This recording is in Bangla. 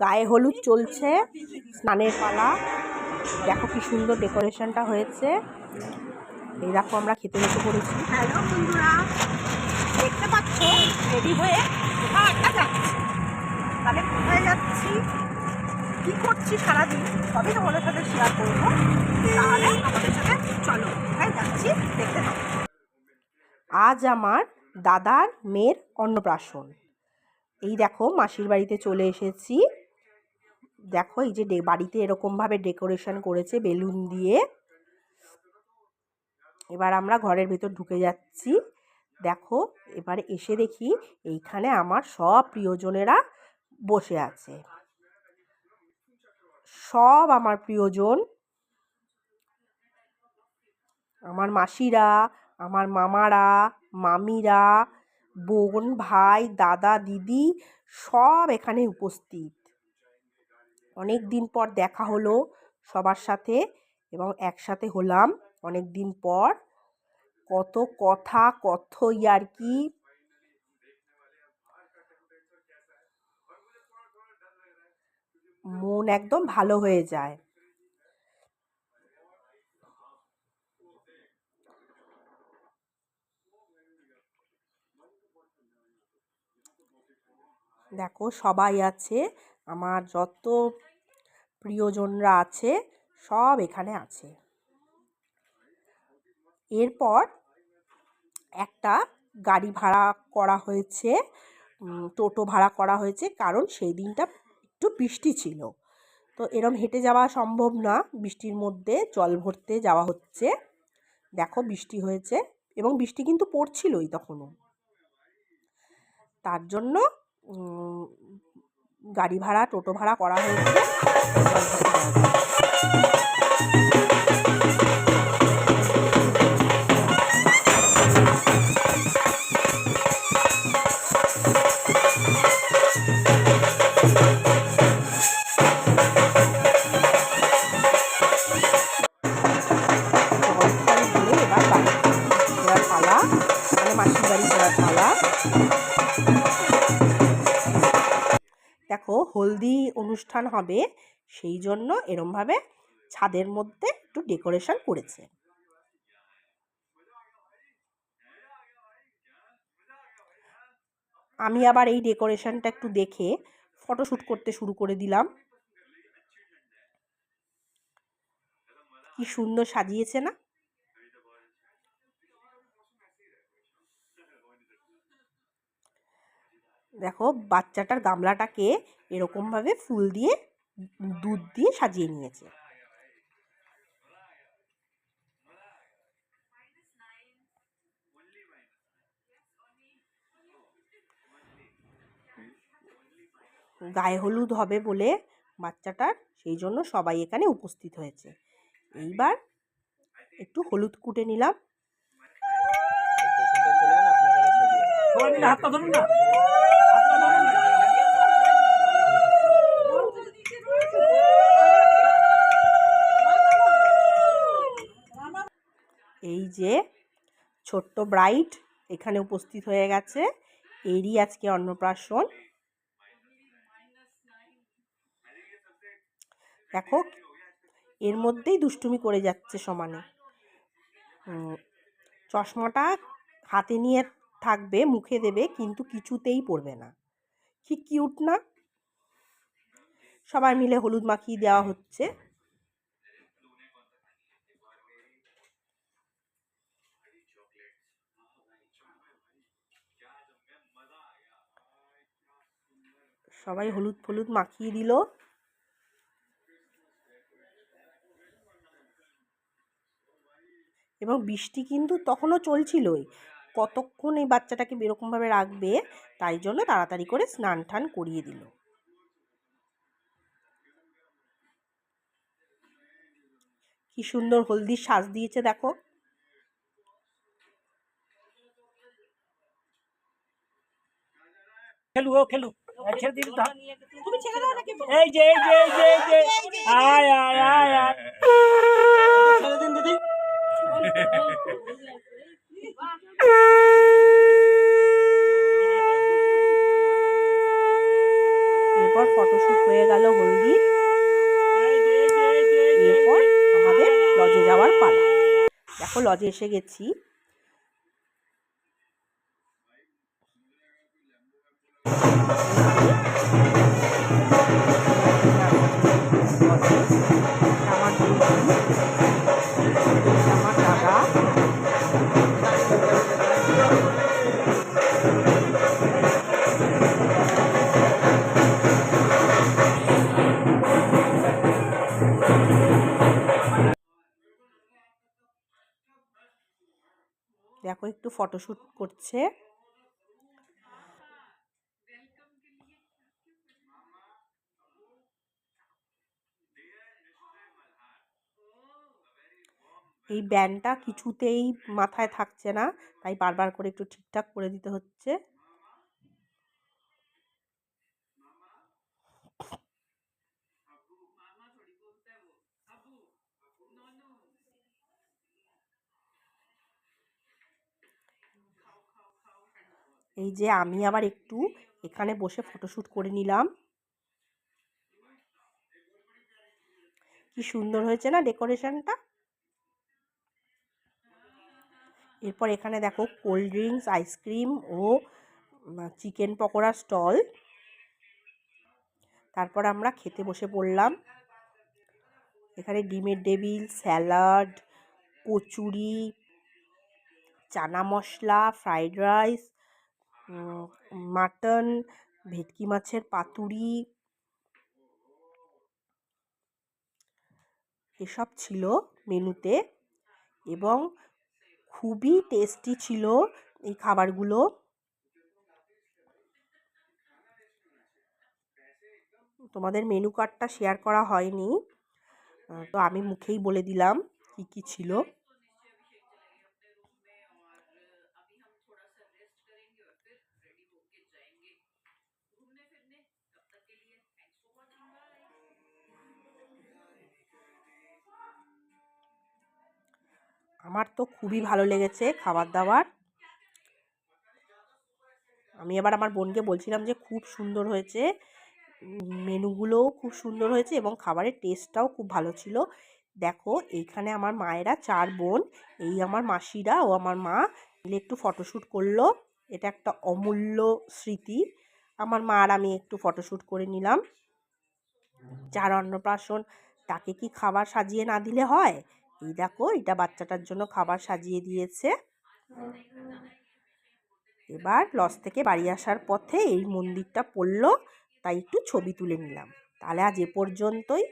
গায়ে হলুদ চলছে স্নানের পালা। দেখো কি সুন্দর ডেকোরেশনটা হয়েছে। এই দেখো আমরা খেতে বসে পড়েছি। হ্যালো বন্ধুরা দেখতে পাচ্ছ রেডি হয়ে কোথাও যাচ্ছি। তাহলে কোথায় যাচ্ছি? কি করছি সারাদিন? সবই তোমাদের সাথে শেয়ার করব। তাহলে আমাদের সাথে চলো কোথায় যাচ্ছি দেখতে পাবো আজ আমার দাদার মেয়ের অন্নপ্রাশন। এই দেখো মাসির বাড়িতে চলে এসেছি। দেখো, এই যে বাড়িতে এরকমভাবে ডেকোরেশন করেছে বেলুন দিয়ে। এবার আমরা ঘরের ভেতর ঢুকে যাচ্ছি। দেখো, এবার এসে দেখি এইখানে আমার সব প্রিয়জনেরা বসে আছে। সব আমার প্রিয়জন। আমার মাসিরা, আমার মামারা, মামিরা, বোন, ভাই, দাদা, দিদি সব এখানে উপস্থিত। অনেক দিন পর দেখা হলো সবার সাথে এবং একসাথে হলাম অনেক দিন পর। কত কথা, কত ইয়ার্কি মন একদম ভালো হয়ে যায়। দেখো সবাই আছে, আমার যত প্রিয়জনরা আছে, সব এখানে আছে। এরপর একটা গাড়ি ভাড়া করা হয়েছে টোটো ভাড়া করা হয়েছে, কারণ সেই দিনটা একটু বৃষ্টি ছিল। তো এরম হেঁটে যাওয়া সম্ভব না, বৃষ্টির মধ্যে জল ভরতে যাওয়া হচ্ছে। দেখো বৃষ্টি হয়েছে, এবং বৃষ্টি কিন্তু পড়ছিলই তখনও। তার জন্য গাড়ি ভাড়া টোটো ভাড়া করা হয়েছে। অনুষ্ঠান হবে, সেই জন্য এরমভাবে ছাদের মধ্যে একটু ডেকোরেশন করেছে। আমি আবার এই ডেকোরেশনটা একটু দেখে ফটোশ্যুট করতে শুরু করে দিলাম। কি সুন্দর সাজিয়েছে না? দেখো বাচ্চাটার গামলাটাকে এরকমভাবে ফুল দিয়ে দুধ দিয়ে সাজিয়ে নিয়েছে গায়ে হলুদ হবে বলে বাচ্চাটার সেই জন্য সবাই এখানে উপস্থিত হয়েছে এইবার একটু হলুদ কুটে নিলাম ধরুন না যে ছোট্ট ব্রাইট এখানে উপস্থিত হয়ে গেছে। এরই আজকে অন্নপ্রাশন। দেখো, এর মধ্যেই দুষ্টুমি করে যাচ্ছে সমানে। চশমাটা হাতে নিয়ে থাকবে, মুখে দেবে, কিন্তু কিছুতেই পড়বে না। কি কিউট না? সবাই মিলে হলুদ মাখিয়ে দেওয়া হচ্ছে। সবাই হলুদ ফলুদ মাখিয়ে দিল। এবং বৃষ্টি কিন্তু তখনও চলছিলই। কতক্ষণ এই বাচ্চাটাকে এরকমভাবে রাখবে, তাই জন্য তাড়াতাড়ি করে স্নান টান করিয়ে দিল। কি সুন্দর হলদির সাজ দিয়েছে দেখো। খেলু ও খেলু ছেড়ে দিন তো। তুমি ছেড়ে দাও নাকি? এই যে এই যে এই যে এই যে। আয় আয় আয় আয়। ছেড়ে দিন দিদি। এরপর ফটো ফটোশ্যুট হয়ে গেল হলদির এরপর আমাদের লজে যাওয়ার পালা। দেখো লজে এসে গেছি। আমার দিদি, দেখো একটু ফটোশ্যুট করছে। এই ব্যান্ডটা কিছুতেই মাথায় থাকছে না। তাই বারবার করে একটু ঠিকঠাক করে দিতে হচ্ছে। এই যে আমি আবার একটু এখানে বসে ফটোশ্যুট করে নিলাম। কি সুন্দর হয়েছে না ডেকোরেশনটা? এরপর এখানে দেখো কোল্ড ড্রিঙ্কস, আইসক্রিম ও চিকেন পকোড়ার স্টল। তারপর আমরা খেতে বসে পড়লাম। এখানে ডিমের devil salad, kachori, chana masala, fried rice mutton, ভেটকি মাছের পাতুরি। এসব ছিল মেনুতে এবং খুবই টেস্টি ছিল এই খাবারগুলো। তোমাদের মেনু কার্ডটা শেয়ার করা হয়নি। তো আমি মুখেই বলে দিলাম কি কি ছিল। আমার তো খুবই ভালো লেগেছে খাবার দাবার আমি এবার আমার বোনকে বলছিলাম যে, খুব সুন্দর হয়েছে। মেনুগুলোও খুব সুন্দর হয়েছে এবং খাবারের টেস্টটাও খুব ভালো ছিল। দেখো, এইখানে আমার মায়েরা চার বোন। এই আমার মাসিরা, ও আমার মা। মিলে একটু ফটোশ্যুট করল। এটা একটা অমূল্য স্মৃতি। আমার মা আর আমি একটু ফটোশ্যুট করে নিলাম। যার অন্নপ্রাশন, তাকে কি খাবার সাজিয়ে না দিলে হয়? এই দেখো, এটা বাচ্চাটার জন্য খাবার সাজিয়ে দিয়েছে। এবার লস থেকে বাড়ি আসার পথে এই মন্দিরটা পড়ল, তাই একটু ছবি তুলে নিলাম। তাহলে আজ এ পর্যন্তই।